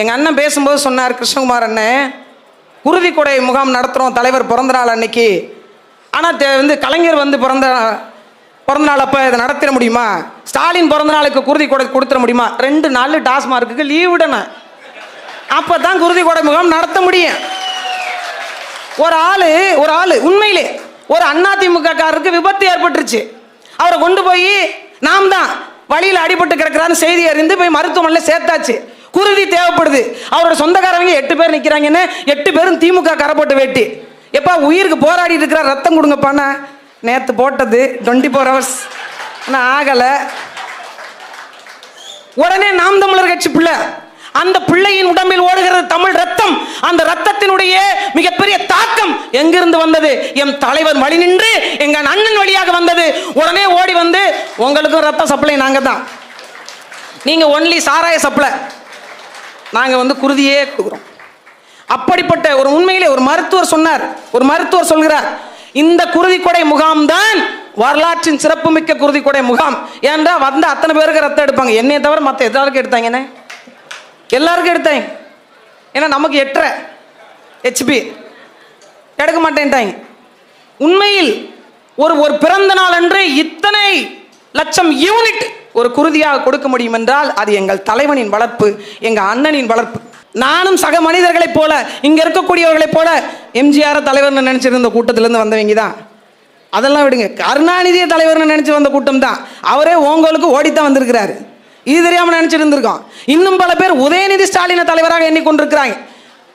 எங்கள் அண்ணன் பேசும்போது சொன்னார் கிருஷ்ணகுமார் அண்ணன் குருதி கொடை முகாம் நடத்துகிறோம் தலைவர் பிறந்த நாள் அன்னைக்கு. ஆனால் வந்து கலைஞர் வந்து பிறந்த பிறந்த நாள் அப்போ இதை நடத்திட முடியுமா? ஸ்டாலின் பிறந்த நாளுக்கு குருதி கொடை கொடுத்துட முடியுமா? ரெண்டு நாள் டாஸ்மார்க்குக்கு லீவ் விடணும். அப்போ தான் குருதி கொடை முகாம் நடத்த முடியும். ஒரு ஆள் ஒரு ஆள் உண்மையிலே ஒரு அதிமுக காரருக்கு விபத்து ஏற்பட்டுருச்சு. அவரை கொண்டு போய் நாம் தான் வழியில் அடிபட்டு கிடக்குறான்னு செய்தி அறிந்து போய் மருத்துவமனையில் சேர்த்தாச்சு. குருதி தேவைப்படுது. அவரோட சொந்தக்காரங்க எட்டு பேர் நிற்கிறாங்கன்னு எட்டு பேரும் திமுக கரை போட்டு வெட்டி. எப்பா உயிருக்கு போராடிட்டு இருக்கிற ரத்தம் கொடுங்கப்பாண்ணா. நேற்று போட்டது டுவெண்ட்டி ஃபோர் ஹவர்ஸ் ஆனால் ஆகலை. உடனே நாம் தமிழர் கட்சி பிள்ளை. அந்த பிள்ளையின் உடம்பில் ஓடுகிறது தமிழ் ரத்தம். அந்த ரத்தத்தினுடைய மிகப்பெரிய தாக்கம் எங்கிருந்து வந்தது? எம் தலைவர் வழி நின்று எங்க அண்ணன் வழியாக வந்தது. உடனே ஓடி வந்து உங்களுக்கும் ரத்த சப்ளை நாங்க தான் நீங்க ஒன்லி சாராய சப்ளை நாங்கள் வந்து குருதியே கொடுக்குறோம். அப்படிப்பட்ட ஒரு உண்மையிலே ஒரு மருத்துவர் சொன்னார். ஒரு மருத்துவர் சொல்கிறார் இந்த குருதி கொடை முகாம் தான் வரலாற்றின் சிறப்புமிக்க குருதி கொடை முகாம். ஏன்டா வந்த அத்தனை பேருக்கு ரத்தம் எடுப்பாங்க? என்னைய தவிர மற்ற எல்லாருக்கும் எடுத்தாங்கண்ணே எல்லாருக்கும் எடுத்தாங்க. ஏன்னா நமக்கு எட்டரை ஹெச்பி எடுக்க மாட்டேன்ட்டாங்க. உண்மையில் ஒரு ஒரு பிறந்த நாள் அன்று இத்தனை லட்சம் யூனிட் ஒரு குருதியாக கொடுக்க முடியும் என்றால் அது எங்கள் தலைவனின் வளர்ப்பு எங்கள் அண்ணனின் வளர்ப்பு. நானும் சக மனிதர்களைப் போல இங்கே இருக்கக்கூடியவர்களைப் போல எம்ஜிஆர் தலைவர்னு நினைச்சிருந்த கூட்டத்திலேருந்து வந்தவங்க தான் அதெல்லாம் விடுங்க. கருணாநிதியை தலைவர்னு நினச்சி வந்த கூட்டம் தான் அவரே ஓங்கோலுக்கு ஓடித்தான் வந்திருக்கிறாரு. இது தெரியாமல் நினச்சிட்டு இருந்திருக்கோம் இன்னும் பல பேர் உதயநிதி ஸ்டாலினை தலைவராக எண்ணிக்கொண்டிருக்கிறாங்க.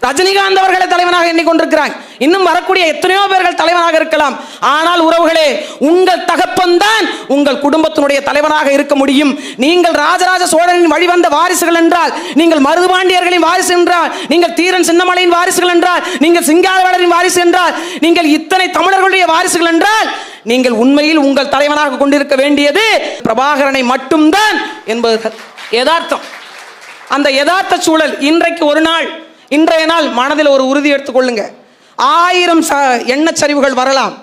ரஜினிகாந்த் அவர்களை தலைவனாக எண்ணிக்கொண்டிருக்கிறாங்க. இன்னும் வரக்கூடிய எத்தனையோ பேர்கள் தலைவனாக இருக்கலாம். ஆனால் உறவுகளே உங்கள் தகப்பன்தான் உங்கள் குடும்பத்தினுடைய தலைவனாக இருக்க முடியும். நீங்கள் ராஜராஜ சோழனின் வழிவந்த வாரிசுகள் என்றால் நீங்கள் மருதுபாண்டியர்களின் வாரிசு என்றால் நீங்கள் தீரன் சின்னமலையின் வாரிசுகள் என்றால் நீங்கள் சிங்காரவேலரின் வாரிசு என்றால் நீங்கள் இத்தனை தமிழர்களுடைய வாரிசுகள் என்றால் நீங்கள் உண்மையில் உங்கள் தலைவனாக கொண்டிருக்க வேண்டியது பிரபாகரனை மட்டும்தான் என்பது யதார்த்தம். அந்த யதார்த்த சூழல் இன்றைக்கு ஒரு நாள் இன்றைய நாள் மனதில் ஒரு உறுதி எடுத்துக்கொள்ளுங்க. ஆயிரம் ச எண்ணச்சரிவுகள் வரலாம்.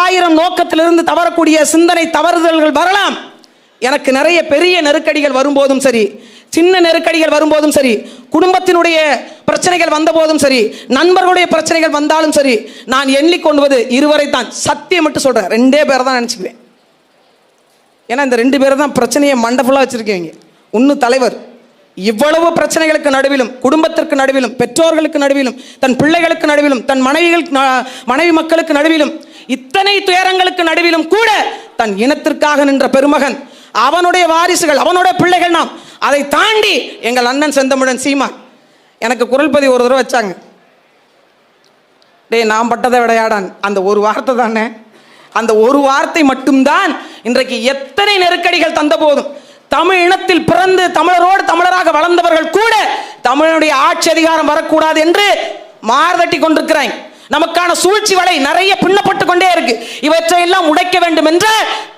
ஆயிரம் நோக்கத்திலிருந்து தவறக்கூடிய சிந்தனை தவறுதல்கள் வரலாம். எனக்கு நிறைய பெரிய நெருக்கடிகள் வரும்போதும் சரி சின்ன நெருக்கடிகள் வரும்போதும் சரி குடும்பத்தினுடைய பிரச்சனைகள் வந்தபோதும் சரி நண்பர்களுடைய பிரச்சனைகள் வந்தாலும் சரி நான் எண்ணிக்கொண்டுவது இருவரை தான் சத்தியம் மட்டும் சொல்கிறேன் ரெண்டே பேரை தான் நினச்சிக்குவேன். ஏன்னா இந்த ரெண்டு பேரை தான் பிரச்சனையை மண்டபுல்லாக வச்சுருக்கீங்க. ஒன்று தலைவர் இவ்வளவு பிரச்சனைகளுக்கு நடுவிலும் குடும்பத்திற்கு நடுவிலும் பெற்றோர்களுக்கு நடுவிலும் தன் பிள்ளைகளுக்கு நடுவிலும் தன் மனைவிகள் மனைவி மக்களுக்கு நடுவிலும் இத்தனை துயரங்களுக்கு நடுவிலும் கூட தன் இனத்திற்காக நின்ற பெருமகன் அவனுடைய வாரிசுகள் அவனுடைய பிள்ளைகள் நாம் அதை தாண்டி எங்கள் அண்ணன் செந்தமிழன் சீமா எனக்கு குரல் பதிவு ஒரு தடவை வச்சாங்க. டேய் நான் பட்டதை விளையாடான் அந்த ஒரு வார்த்தை தானே? அந்த ஒரு வார்த்தை மட்டும்தான் இன்றைக்கு எத்தனை நெருக்கடிகள் தந்த போதும். தமிழ் இனத்தில் பிறந்து தமிழரோடு தமிழராக வளர்ந்தவர்கள் கூட தமிழனுடைய ஆட்சி அதிகாரம் வரக்கூடாது என்று மார்தட்டி கொண்டிருக்கிறாங்க நமக்கான சூழ்ச்சி வலை நிறைய பின்னப்பட்டு கொண்டே இருக்கு. இவற்றை எல்லாம் உடைக்க வேண்டும் என்ற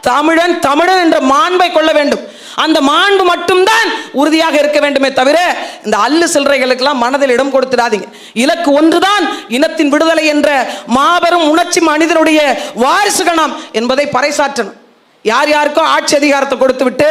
தமிழன் தமிழன் என்ற மாண்பை கொள்ள வேண்டும். அந்த மாண்பு மட்டும்தான் உறுதியாக இருக்க வேண்டுமே தவிர இந்த அல்லு சில்லறைகளுக்கெல்லாம் மனதில் இடம் கொடுத்துடாதீங்க. இலக்கு ஒன்றுதான் இனத்தின் விடுதலை என்ற மாபெரும் உணர்ச்சி மனிதனுடைய வாரிசுகள் நாம் என்பதை பறைசாற்றணும். யார் யாருக்கோ ஆட்சி அதிகாரத்தை கொடுத்து விட்டு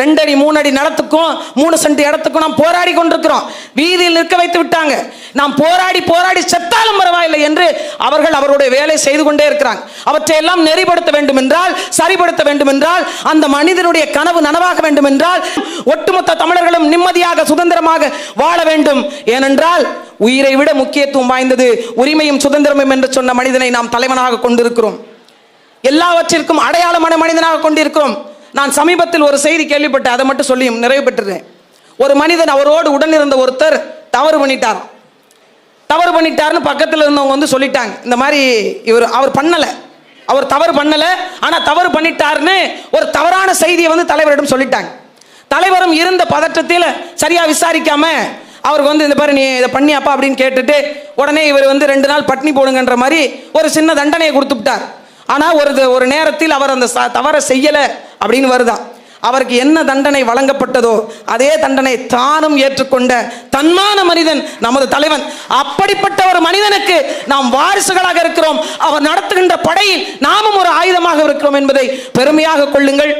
ரெண்டடி மூணு அடி நிலத்துக்கும் மூணு சென்ட் இடத்துக்கும் நாம் போராடி கொண்டிருக்கிறோம். வீதியில் நிற்க வைத்து விட்டாங்க. நாம் போராடி போராடி செத்தாலும் பரவாயில்லை என்று அவர்கள் அவருடைய வேலை செய்து கொண்டே இருக்கிறாங்க. அவற்றை எல்லாம் நெறிப்படுத்த வேண்டும் என்றால் சரிபடுத்த வேண்டும் என்றால் அந்த மனிதனுடைய கனவு நனவாக வேண்டும் என்றால் ஒட்டுமொத்த தமிழர்களும் நிம்மதியாக சுதந்திரமாக வாழ வேண்டும். ஏனென்றால் உயிரை விட முக்கியத்துவம் வாய்ந்தது உரிமையும் சுதந்திரமும் என்று சொன்ன மனிதனை நாம் தலைவனாக கொண்டிருக்கிறோம். எல்லாவற்றிற்கும் அடையாளமான மனிதனாக கொண்டிருக்கிறோம். நான் சமீபத்தில் ஒரு செய்தி கேள்விப்பட்டேன் அதை மட்டும் சொல்லி நிறைவு பெற்றுறேன். ஒரு மனிதன் அவரோடு உடன் இருந்த ஒருத்தர் தவறு பண்ணிட்டாராம். தவறு பண்ணிட்டாருன்னு பக்கத்தில் இருந்தவங்க வந்து சொல்லிட்டாங்க. இந்த மாதிரி இவர் அவர் பண்ணலை. அவர் தவறு பண்ணலை. ஆனால் தவறு பண்ணிட்டாருன்னு ஒரு தவறான செய்தியை வந்து தலைவரிடம் சொல்லிட்டாங்க. தலைவரும் இருந்த பதற்றத்தில் சரியாக விசாரிக்காம அவருக்கு வந்து இந்த மாதிரி நீ இதை பண்ணியாப்பா? அப்படின்னு கேட்டுட்டு உடனே இவர் வந்து ரெண்டு நாள் பட்னி போடுங்கன்ற மாதிரி ஒரு சின்ன தண்டனையை கொடுத்துட்டார் ஆனால் ஒரு ஒரு நேரத்தில் அவர் அந்த தவறை செய்யலை அப்படின்னு வருதான். அவருக்கு என்ன தண்டனை வழங்கப்பட்டதோ அதே தண்டனை தானும் ஏற்றுக்கொண்ட தன்மான மனிதன் நமது தலைவன். அப்படிப்பட்ட ஒரு மனிதனுக்கு நாம் வாரிசுகளாக இருக்கிறோம். அவர் நடத்துகின்ற படையில் நாமும் ஒரு ஆயுதமாக இருக்கிறோம் என்பதை பெருமையாக கொள்ளுங்கள்.